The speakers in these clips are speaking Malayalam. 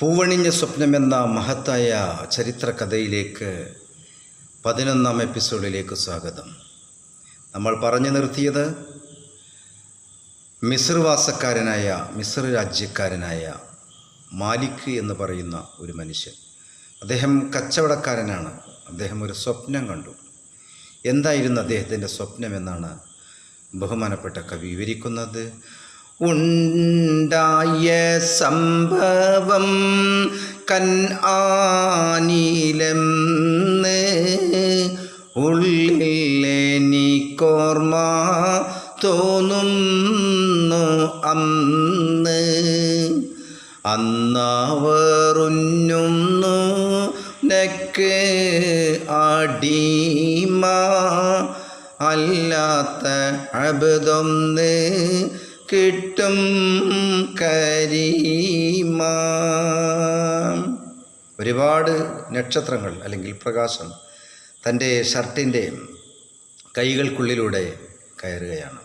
പൂവണിഞ്ഞ സ്വപ്നമെന്ന മഹത്തായ ചരിത്ര കഥയിലേക്ക് പതിനൊന്നാം എപ്പിസോഡിലേക്ക് സ്വാഗതം. നമ്മൾ പറഞ്ഞു നിർത്തിയത് മിസ്രവാസക്കാരനായ വാസക്കാരനായ മിസ്ർ രാജ്യക്കാരനായ മാലിക് എന്ന് പറയുന്ന ഒരു മനുഷ്യൻ. അദ്ദേഹം കച്ചവടക്കാരനാണ്. അദ്ദേഹം ഒരു സ്വപ്നം കണ്ടു. എന്തായിരുന്നു അദ്ദേഹത്തിന്റെ സ്വപ്നമെന്നാണ് ബഹുമാനപ്പെട്ട കവി വിവരിക്കുന്നത്. ഉണ്ടായ സംഭവം കൻ ആനിലെന്ന് ഉള്ളിലെനിക്കോർമ്മ തോന്നുന്നു അന്ന്. അന്നവറുന്നുന്നു നെക്ക് അടിമ അല്ലാത്ത അബദൊന്ന് കിട്ടും കരീമ. ഒരുപാട് നക്ഷത്രങ്ങൾ അല്ലെങ്കിൽ പ്രകാശം തന്റെ ഷർട്ടിന്റെ കൈകൾക്കുള്ളിലൂടെ കയറുകയാണ്.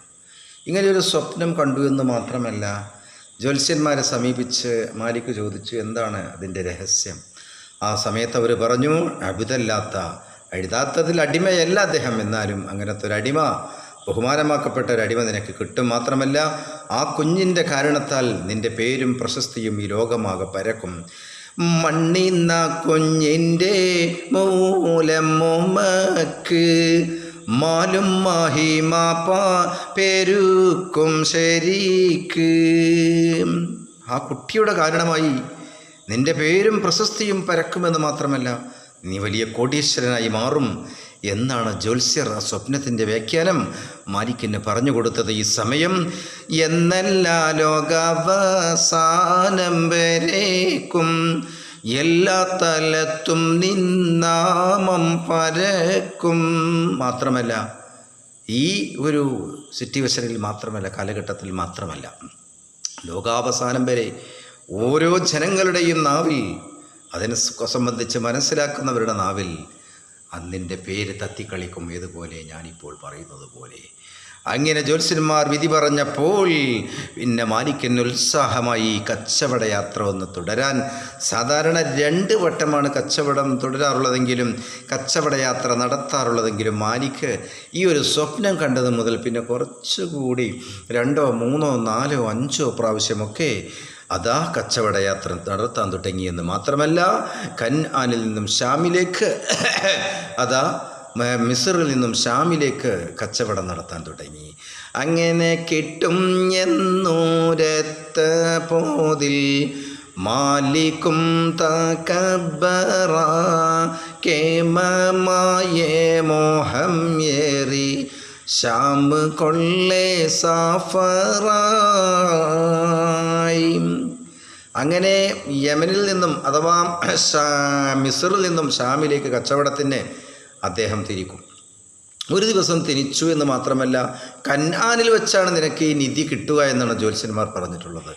ഇങ്ങനെയൊരു സ്വപ്നം കണ്ടു എന്ന് മാത്രമല്ല ജ്യോത്സ്യന്മാരെ സമീപിച്ച് മാലിക് ചോദിച്ചു എന്താണ് അതിന്റെ രഹസ്യം? ആ സമയത്ത് അവർ പറഞ്ഞു അഴുതല്ലാത്ത എഴുതാത്തതിൽ അടിമയല്ല അദ്ദേഹം. എന്നാലും അങ്ങനത്തെ ഒരു അടിമ ബഹുമാനമാക്കപ്പെട്ട ഒരു അടിമ നിനക്ക് കിട്ടും. മാത്രമല്ല ആ കുഞ്ഞിന്റെ കാരണത്താൽ നിന്റെ പേരും പ്രശസ്തിയും ഈ ലോകമാകെ പരക്കും. മണ്ണിന്ന കുഞ്ഞിന്റെ മൂലമുമക്ക് മാലും മാഹിമാപ്പ പെരുക്കും ശരിക്ക്. ആ കുട്ടിയുടെ കാരണമായി നിന്റെ പേരും പ്രശസ്തിയും പരക്കുമെന്ന് മാത്രമല്ല നീ വലിയ കോടീശ്വരനായി മാറും. എന്നാണ് ജ്യോത്സ്യർ ആ സ്വപ്നത്തിന്റെ വ്യാഖ്യാനം? മാലിക്കിന് പറഞ്ഞു കൊടുത്തത് ഈ സമയം എന്നെല്ലാ ലോകാവസാനം വരേക്കും എല്ലാ തലത്തും നിന്നാമം പരക്കും. മാത്രമല്ല ഈ ഒരു സിറ്റുവേഷനിൽ മാത്രമല്ല കാലഘട്ടത്തിൽ മാത്രമല്ല ലോകാവസാനം വരെ ഓരോ ജനങ്ങളുടെയും നാവിൽ അതിനെ സംബന്ധിച്ച് മനസ്സിലാക്കുന്നവരുടെ നാവിൽ അന്നിന്റെ പേര് തത്തിക്കളിക്കും ഏതുപോലെ ഞാനിപ്പോൾ പറയുന്നത് പോലെ. അങ്ങനെ ജ്യോത്സ്യന്മാർ വിധി പറഞ്ഞപ്പോൾ പിന്നെ മാലിക്കൻ ഉത്സാഹമായി കച്ചവട യാത്ര ഒന്ന് തുടരാൻ. സാധാരണ രണ്ട് വട്ടമാണ് കച്ചവടം തുടരാറുള്ളതെങ്കിലും കച്ചവട യാത്ര നടത്താറുള്ളതെങ്കിലും മാലിക്ക് ഈ ഒരു സ്വപ്നം കണ്ടത് മുതൽ പിന്നെ കുറച്ചുകൂടി രണ്ടോ മൂന്നോ നാലോ അഞ്ചോ പ്രാവശ്യമൊക്കെ അതാ കച്ചവടയാത്ര നടത്താൻ തുടങ്ങിയെന്ന് മാത്രമല്ല കൻ ആനിൽ നിന്നും ഷാമിലേക്ക് അതാ മിസറിൽ നിന്നും ഷാമിലേക്ക് കച്ചവടം നടത്താൻ തുടങ്ങി. അങ്ങനെ കിട്ടും എന്നൂരത്ത് പോതിൽ മാലിക്കും തകബറ മോഹം ഏറി ശ്യാം കൊള്ളേ സാഫറായി. അങ്ങനെ യമനിൽ നിന്നും അഥവാ മിസറിൽ നിന്നും ഷാമിലേക്ക് കച്ചവടത്തിന് അദ്ദേഹം തിരിക്കും. ഒരു ദിവസം തിരിച്ചു എന്ന് മാത്രമല്ല കന്നാനിൽ വെച്ചാണ് നിനക്ക് ഈ നിധി കിട്ടുക എന്നാണ് ജ്യോത്സ്യന്മാർ പറഞ്ഞിട്ടുള്ളത്.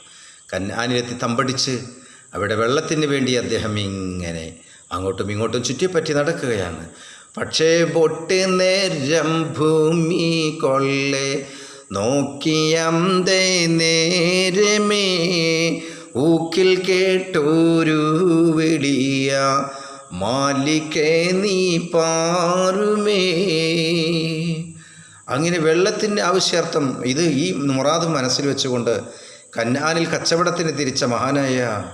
കന്നാനിലെത്തി തമ്പടിച്ച് അവിടെ വെള്ളത്തിന് വേണ്ടി അദ്ദേഹം ഇങ്ങനെ അങ്ങോട്ടും ഇങ്ങോട്ടും ചുറ്റിപ്പറ്റി നടക്കുകയാണ്. പക്ഷേ പൊട്ട് നേരം ഭൂമി കൊള്ളേ നോക്കിയം നേരമേ ഊക്കിൽ കേട്ടൊരു വെളിയ മാലിക്കേ നീ പാറുമേ. അങ്ങനെ വെള്ളത്തിന്റെ ആവശ്യാർത്ഥം ഇത് ഈ മുറാദ് മനസ്സിൽ വെച്ചുകൊണ്ട് കന്നാനിൽ കച്ചവടത്തിന് തിരിച്ച മഹാനായ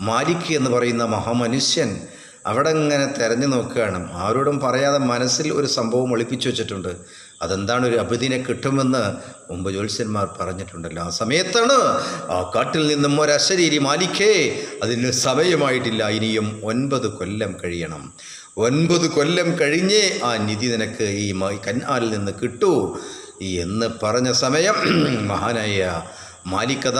മാലിക് എന്ന് പറയുന്ന മഹാമനുഷ്യൻ അവിടെ ഇങ്ങനെ തെരഞ്ഞു നോക്കുകയാണ്. ആരോടും പറയാതെ മനസ്സിൽ ഒരു സംഭവം ഒളിപ്പിച്ചു വെച്ചിട്ടുണ്ട്. അതെന്താണ് ഒരു അഭിദിനെ കിട്ടുമെന്ന് മുമ്പ് ജ്യോത്സ്യന്മാർ പറഞ്ഞിട്ടുണ്ടല്ലോ. ആ സമയത്താണ് ആ കാട്ടിൽ നിന്നും ഒരശരീരി മാലിക്കേ അതിന് സമയമായിട്ടില്ല ഇനിയും ഒൻപത് കൊല്ലം കഴിയണം. ഒൻപത് കൊല്ലം കഴിഞ്ഞേ ആ നിധി നിനക്ക് ഈ കന്നാലിൽ നിന്ന് കിട്ടൂ. എന്ന് പറഞ്ഞ സമയം മഹാനായ മാലിക്കഥ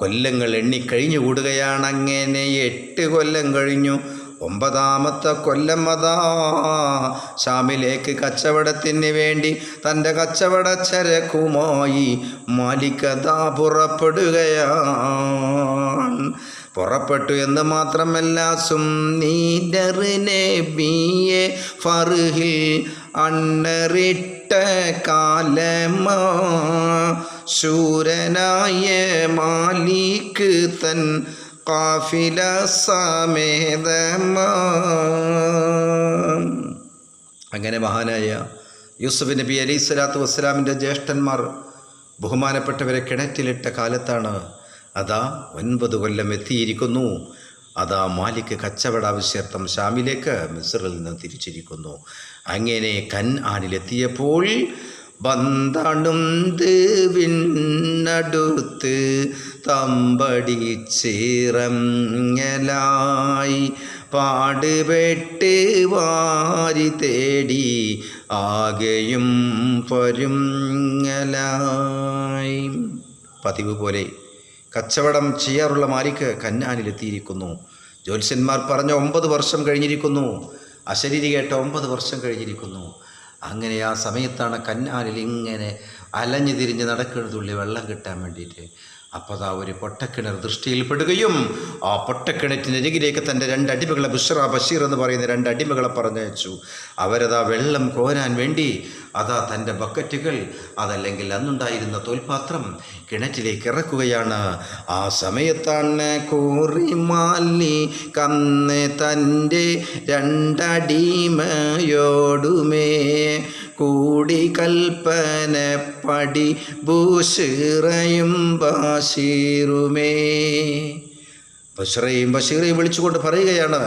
കൊല്ലങ്ങൾ എണ്ണി കഴിഞ്ഞു കൂടുകയാണ് അങ്ങനെ എട്ട് കൊല്ലം കഴിഞ്ഞു. ഒമ്പതാമത്തെ കൊല്ലം അതാ. ഷാമിലേക്ക് കച്ചവടത്തിന് വേണ്ടി തന്റെ കച്ചവട ചരക്കുമായി മാലിക്കഥാ പുറപ്പെടുകയാണ്. പുറപ്പെട്ടു എന്ന് മാത്രമല്ല സുന്നീനറിനെ ബിയെ ഫർഹിൽ അണ്ണറിട്ട കാലമാ. ശൂരനായ മാലിക്ക് തൻ കാഫില സമേതമാ അങ്ങനെ മഹാനായ യൂസഫ് നബി അലി സ്വലാത്തു വസ്സലാമിന്റെ ജ്യേഷ്ഠന്മാർ ബഹുമാനപ്പെട്ടവരെ കിണറ്റിലിട്ട കാലത്താണ് അതാ ഒൻപത് കൊല്ലം എത്തിയിരിക്കുന്നു. അതാ മാലിക് കച്ചവട ആവശ്യാർത്ഥം ഷാമിലേക്ക് മിസ്റിൽ നിന്ന് തിരിച്ചിരിക്കുന്നു. അങ്ങനെ കൻ ആനിലെത്തിയപ്പോൾ ബന്താണും വിണ്ണടുത്ത് തമ്പടിച്ചിറങ്ങലായി പാടുപെട്ട് വാരി തേടി ആകെയും പൊരുങ്ങലായി. പതിവ് പോലെ കച്ചവടം ചെയ്യാറുള്ള മാലിക്ക് കന്നാനിലെത്തിയിരിക്കുന്നു. ജ്യോത്സ്യന്മാർ പറഞ്ഞ ഒമ്പത് വർഷം കഴിഞ്ഞിരിക്കുന്നു. അശരീരി കേട്ട ഒമ്പത് വർഷം കഴിഞ്ഞിരിക്കുന്നു. അങ്ങനെ ആ സമയത്താണ് കന്നാലിൽ ഇങ്ങനെ അലഞ്ഞു തിരിഞ്ഞ് നടക്കുന്നതുള്ളി വെള്ളം കിട്ടാൻ വേണ്ടിയിട്ട്. അപ്പോൾ അതാ ഒരു പൊട്ടക്കിണർ ദൃഷ്ടിയിൽപ്പെടുകയും ആ പൊട്ടക്കിണറ്റിന്റെ പൊട്ടക്കിണറ്റിനരികിലേക്ക് തന്റെ രണ്ട് അടിമകളെ ബുഷറ ബഷീർ എന്ന് പറയുന്ന രണ്ട് അടിമകളെ പറഞ്ഞയച്ചു. അവരതാ വെള്ളം കോരാൻ വേണ്ടി അതാ തന്റെ ബക്കറ്റുകൾ. അതല്ലെങ്കിൽ അന്നുണ്ടായിരുന്ന തോൽപാത്രം കിണറ്റിലേക്ക് ഇറക്കുകയാണ്. ആ സമയത്താണ് കൂറിമാലി കന്ന് തന്റെ രണ്ടടിമയോടുമേ. കൂടി കൽപ്പന പടി ഭൂഷിറയും ബാഷീറുമേ. ബഷറയും ബഷീറയും വിളിച്ചുകൊണ്ട് പറയുകയാണ്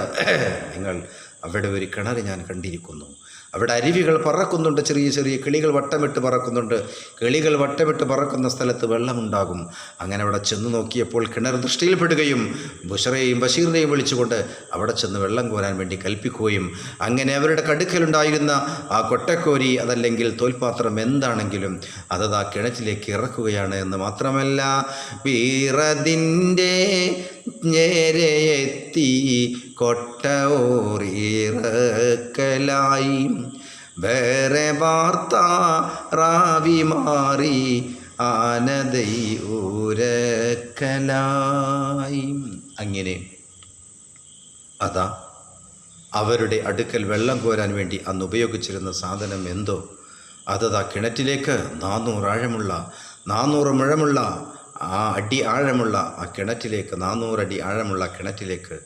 നിങ്ങൾ അവിടെ ഒരു കിണർ ഞാൻ കണ്ടിരിക്കുന്നു. അവിടെ അരുവികൾ പറക്കുന്നുണ്ട് ചെറിയ ചെറിയ കിളികൾ വട്ടമിട്ട് പറക്കുന്നുണ്ട്. കിളികൾ വട്ടമിട്ട് പറക്കുന്ന സ്ഥലത്ത് വെള്ളമുണ്ടാകും. അങ്ങനെ അവിടെ ചെന്ന് നോക്കിയപ്പോൾ കിണർ ദൃഷ്ടിയിൽപ്പെടുകയും ബുഷറയെയും ബഷീറിനെയും വിളിച്ചുകൊണ്ട് അവിടെ ചെന്ന് വെള്ളം കോരാൻ വേണ്ടി കൽപ്പിക്കുകയും അങ്ങനെ അവരുടെ കടുക്കലുണ്ടായിരുന്ന ആ കൊട്ടക്കോരി അതല്ലെങ്കിൽ തോൽപാത്രം എന്താണെങ്കിലും അതത് ആ കിണറ്റിലേക്ക് ഇറക്കുകയാണ് എന്ന് മാത്രമല്ല വീറതിന്റെ നേരെയെത്തി കൊട്ട ഓറിറക്കലായി വേറെ വാർത്ത റാവി മാറി ആനദൈ ഊരക്കലായി. അങ്ങനെ അതാ അവരുടെ അടുക്കൽ വെള്ളം കോരാൻ വേണ്ടി അന്ന് ഉപയോഗിച്ചിരുന്ന സാധനം എന്തോ. അതതാ കിണറ്റിലേക്ക് നാനൂറ് ആഴമുള്ള നാനൂറ് മുഴമുള്ള ആ അടി ആഴമുള്ള ആ കിണറ്റിലേക്ക് നാനൂറടി ആഴമുള്ള കിണറ്റിലേക്ക്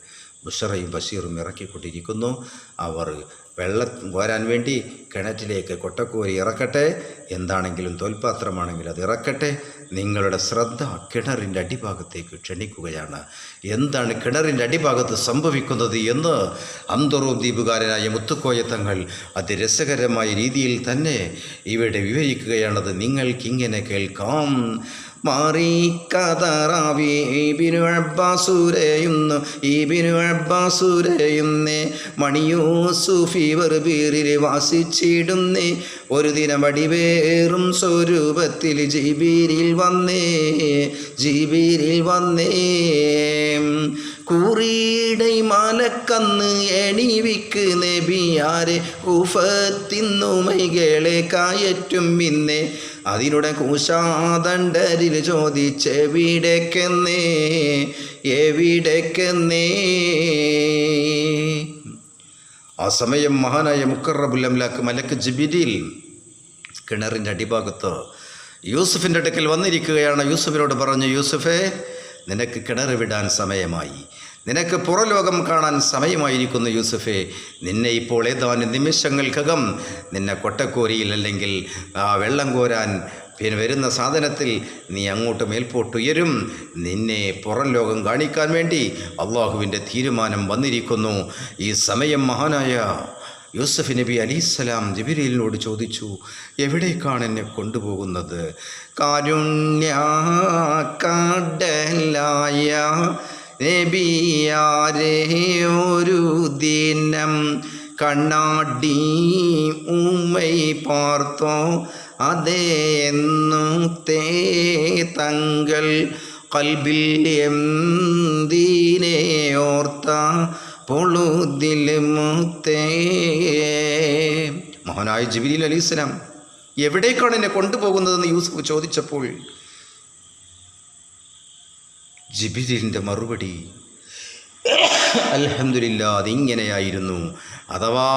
ബുഷറയും ബഷീറും ഇറക്കിക്കൊണ്ടിരിക്കുന്നു. അവർ വെള്ളം കോരാൻ വേണ്ടി കിണറ്റിലേക്ക് കൊട്ടക്കോരി ഇറക്കട്ടെ. എന്താണെങ്കിലും തോൽപാത്രമാണെങ്കിലും അത് ഇറക്കട്ടെ. നിങ്ങളുടെ ശ്രദ്ധ കിണറിന്റെ അടിഭാഗത്തേക്ക് ക്ഷണിക്കുകയാണ്. എന്താണ് കിണറിന്റെ അടിഭാഗത്ത് സംഭവിക്കുന്നത് എന്ന് അന്തറൂം ദ്വീപുകാരനായ മുത്തുക്കോയത്തങ്ങൾ അതിരസകരമായ രീതിയിൽ തന്നെ ഇവിടെ വിവരിക്കുകയാണത്. നിങ്ങൾക്കിങ്ങനെ കേൾക്കാം. മാറി കതറാവി. ഈബിനു അബ്ബാസുരയുന്നു ഈബിനു അബ്ബാസുരയുന്നേ. മണിയൂസുഫി വെറുപീറിൽ വാസിച്ചിടുന്നേ. ഒരു ദിനം വടിവേറും സ്വരൂപത്തിൽ ജീബീരിൽ വന്നേ ജീബീരിൽ വന്നേ. കൂറിയുടെ മാലക്കന്ന് എണിവിക്ക് നബിയാരെ കുഫത്തിന്നുമൈകളെ കായറ്റും പിന്നെ അതിനുടെ കൂശാദണ്ടരിൽ ചോദിച്ചെവിടേക്കെന്നേ? എവിടേക്കെന്നേ? ആ സമയം മഹാനായ മുക്കറബുൽ മലക്ക് ജിബിരിൽ കിണറിന്റെ അടിഭാഗത്ത് യൂസുഫിന്റെ അടുക്കൽ വന്നിരിക്കുകയാണ്. യൂസുഫിനോട് പറഞ്ഞു യൂസുഫേ നിനക്ക് കിണർ വിടാൻ സമയമായി. നിനക്ക് പുറലോകം കാണാൻ സമയമായിരിക്കുന്നു യൂസുഫേ. നിന്നെ ഇപ്പോൾ ഏതാനും നിമിഷങ്ങൾക്കകം നിന്നെ കൊട്ടക്കോരിയിൽ അല്ലെങ്കിൽ ആ വെള്ളം കോരാൻ പിന്നെ വരുന്ന സാധനത്തിൽ നീ അങ്ങോട്ട് മേൽപോട്ടുയരും. നിന്നെ പുറം ലോകം കാണിക്കാൻ വേണ്ടി അള്ളാഹുവിന്റെ തീരുമാനം വന്നിരിക്കുന്നു. ഈ സമയം മഹാനായ യൂസഫ് നബി അലിസ്സലാം ജബിരീലിനോട് ചോദിച്ചു എവിടേക്കാണ് എന്നെ കൊണ്ടുപോകുന്നത്? കാരുണ്യാക്കടലായ നബിയാരെ ഒരു ദിനം കണ്ണാടി ഉമ്മൈ പാർത്തോ. അതേ എന്നു തേ തങ്കൾ കൽബിൽ എന്തിനെ ഓർത്ത പൊളുതിൽ മുത്തേ. മഹാനായ ജിബിലി അലൈഹിസ്സലാം എവിടേക്കാണ് എന്നെ കൊണ്ടുപോകുന്നതെന്ന് യൂസുഫ് ചോദിച്ചപ്പോൾ ജിബിലിന്റെ മറുപടി അലഹമില്ല അതിങ്ങനെയായിരുന്നു അഥവാ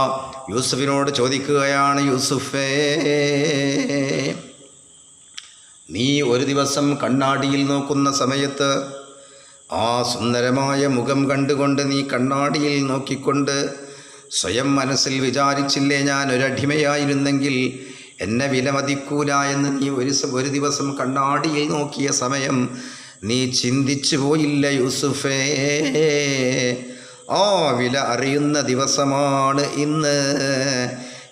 യൂസഫിനോട് ചോദിക്കുകയാണ് യൂസുഫേ നീ ഒരു ദിവസം കണ്ണാടിയിൽ നോക്കുന്ന സമയത്ത് ആ സുന്ദരമായ മുഖം കണ്ടുകൊണ്ട് നീ കണ്ണാടിയിൽ നോക്കിക്കൊണ്ട് സ്വയം മനസ്സിൽ വിചാരിച്ചില്ലേ ഞാൻ ഒരടിമയായിരുന്നെങ്കിൽ എന്നെ വിലമതിക്കൂല എന്ന് നീ ഒരു ഒരു ദിവസം കണ്ണാടിയിൽ നോക്കിയ സമയം നീ ചിന്തിച്ചു പോയില്ല യൂസുഫേ. ആ വില അറിയുന്ന ദിവസമാണ് ഇന്ന്.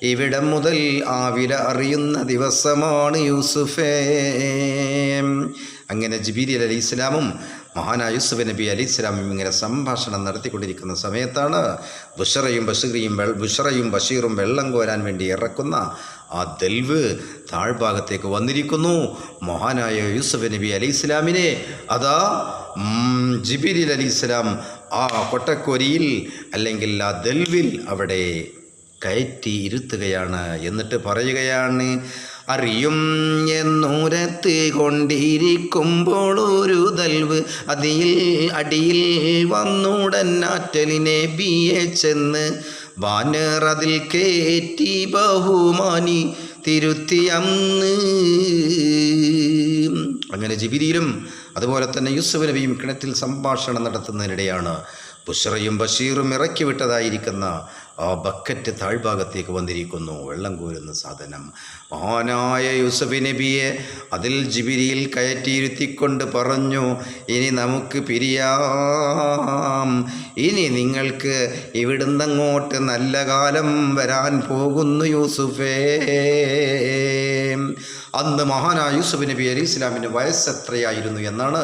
ഇവിടം മുതൽ ആ വില അറിയുന്ന ദിവസമാണ് യൂസുഫേ. അങ്ങനെ ജബീരി അലി ഇസ്ലാമും മഹാനായ യൂസുഫ് നബി അലി ഇസ്ലാമും ഇങ്ങനെ സംഭാഷണം നടത്തിക്കൊണ്ടിരിക്കുന്ന സമയത്താണ് ബുഷറയും ബഷീറിയും ബുഷറയും ബഷീറും വെള്ളം കോരാൻ വേണ്ടി ഇറക്കുന്ന ആ ദൽവ് താഴ്ഭാഗത്തേക്ക് വന്നിരിക്കുന്നു. മഹാനായ യൂസഫ് നബി അലി ഇസ്ലാമിനെ അതാ ജിബിരിൽ അലി ഇസ്ലാം ആ കൊട്ടക്കൊരിയിൽ അല്ലെങ്കിൽ ആ ദൽവിൽ അവിടെ കയറ്റി ഇരുത്തുകയാണ് എന്നിട്ട് പറയുകയാണ് അറിയും എന്നൂരത്ത് കൊണ്ടിരിക്കുമ്പോൾ ഒരു ദൽവ് അതിൽ അടിയിൽ വന്നുടൻ ആറ്റലിനെ ബിയെ ചെന്ന് ബാനർ കേറ്റി ബഹുമാനി തിരുത്തിയന്ന് അങ്ങനെ ജിബിരിയിലും അതുപോലെ തന്നെ യൂസുഫ് നബിയും കിണറ്റിൽ സംഭാഷണം നടത്തുന്നതിനിടെയാണ് ബുഷറയും ബഷീറും ഇറക്കി വിട്ടതായിരിക്കുന്ന ആ ബക്കറ്റ് താഴ്ഭാഗത്തേക്ക് വന്നിരിക്കുന്നു. വെള്ളം കോരുന്ന സാധനം. മഹാനായ യൂസഫ് നബിയെ അതിൽ ജിബിരിയിൽ കയറ്റിയിരുത്തിക്കൊണ്ട് പറഞ്ഞു ഇനി നമുക്ക് പിരിയാം. ഇനി നിങ്ങൾക്ക് ഇവിടുന്ന് അങ്ങോട്ട് നല്ല കാലം വരാൻ പോകുന്നു യൂസുഫേ. അന്ന് മഹാനായ യൂസുഫ് നബി അലി ഇസ്ലാമിന്റെ വയസ്സ് എത്രയായിരുന്നു എന്നാണ്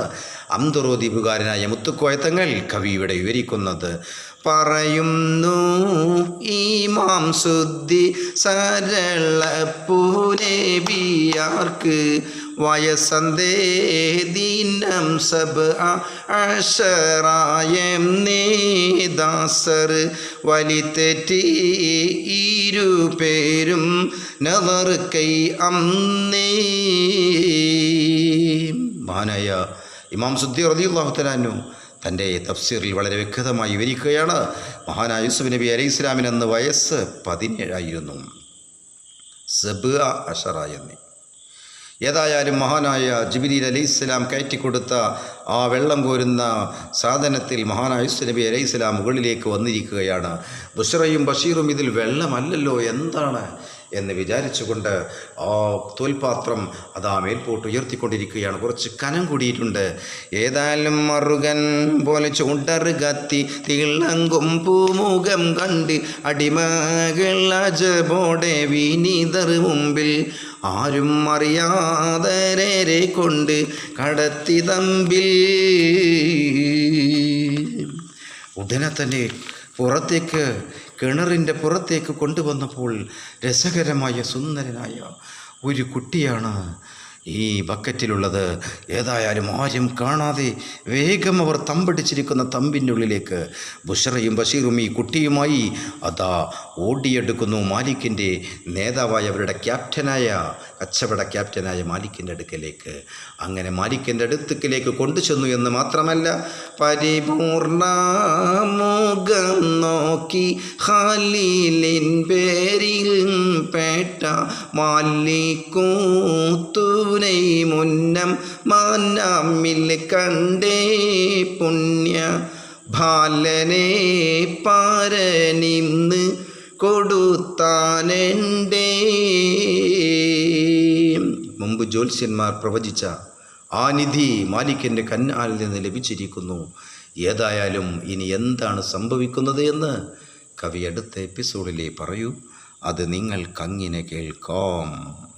അന്തറോ ദ്വീപുകാരനായ മുത്തുക്കോയത്തങ്ങൾ കവി ഇവിടെ വിവരിക്കുന്നത്. പറയുന്നു ഈ മാംസുദ്ധി സരള ബിയാർക്ക് ദീനം സബ് അഷറായം നേദാസർ വലിത്തെറ്റി ഇരുപേരും നവർ കൈ അന്നേ മഹാനായ ഇമാം സുദ്ദി റളിയല്ലാഹു തലാനു തന്റെ തഫ്സീറിൽ വളരെ വ്യക്തമായി വിവരിക്കുകയാണ് മഹാനായ യൂസുഫ് നബി അലൈഹി ഇസ്ലാമിനെന്ന് വയസ്സ് പതിനേഴായിരുന്നു. സബ് അഷറ എന്നീ ഏതായാലും മഹാനായ ജിബിലീൽ അലൈഹി ഇസ്ലാം കയറ്റിക്കൊടുത്ത ആ വെള്ളം കോരുന്ന സാധനത്തിൽ മഹാനായ നബി അലൈഹി ഇസ്ലാം മുകളിലേക്ക് വന്നിരിക്കുകയാണ്. ബുഷറയും ബഷീറും ഇതിൽ വെള്ളമല്ലല്ലോ എന്താണ് എന്ന് വിചാരിച്ചുകൊണ്ട് ആ തോൽപാത്രം അത് ആ മേൽപോട്ട് ഉയർത്തിക്കൊണ്ടിരിക്കുകയാണ്. കുറച്ച് കനം കൂടിയിട്ടുണ്ട്. ഏതായാലും മറുകൻ പോലെ ചുണ്ടറ് കത്തി തിളങ്കും പൂമുഖം കണ്ട് അടിമകൾ അജബോടെ വിനീതർ മുമ്പിൽ ആരും അറിയാതെ കൊണ്ട് കടത്തി തമ്പിൽ. ഉടനെ തന്നെ പുറത്തേക്ക് കിണറിന്റെ പുറത്തേക്ക് കൊണ്ടുവന്നപ്പോൾ രസകരമായ സുന്ദരനായ ഒരു കുട്ടിയാണ് ഈ ബക്കറ്റിലുള്ളത്. ഏതായാലും ആരും കാണാതെ വേഗം അവർ തമ്പടിച്ചിരിക്കുന്ന തമ്പിന്റെ ഉള്ളിലേക്ക്. ബുഷറയും ബഷീറും ഈ കുട്ടിയുമായി അതാ ഓടിയെടുക്കുന്നു മാലിക്കിന്റെ നേതാവായ അവരുടെ ക്യാപ്റ്റനായ കച്ചവട ക്യാപ്റ്റനായ മാലിക്കിന്റെ അടുക്കലേക്ക്. അങ്ങനെ മാലിക്കിന്റെ അടുത്തേക്കിലേക്ക് കൊണ്ടുചെന്നു എന്ന് മാത്രമല്ല പരിപൂർണ മുഖം നോക്കി ഖലീലിൻ പേരിൽ പേട്ട മാലിക്കൂത്തൂനൈ മുന്നം മാനാമിൽ കണ്ടേ പുണ്യ ബാലനെ പാരനിന്ന് കൊടുത്താനെണ്ടേ മുമ്പ് ജ്യോത്സ്യന്മാർ പ്രവചിച്ച ആ നിധി മാലിക്കിന്റെ കന്നാലിൽ നിന്ന് ലഭിച്ചിരിക്കുന്നു. ഏതായാലും ഇനി എന്താണ് സംഭവിക്കുന്നത് എന്ന് കവി അടുത്ത എപ്പിസോഡിലേ പറയൂ. അത് നിങ്ങൾ കങ്ങിനെ കേൾക്കാം.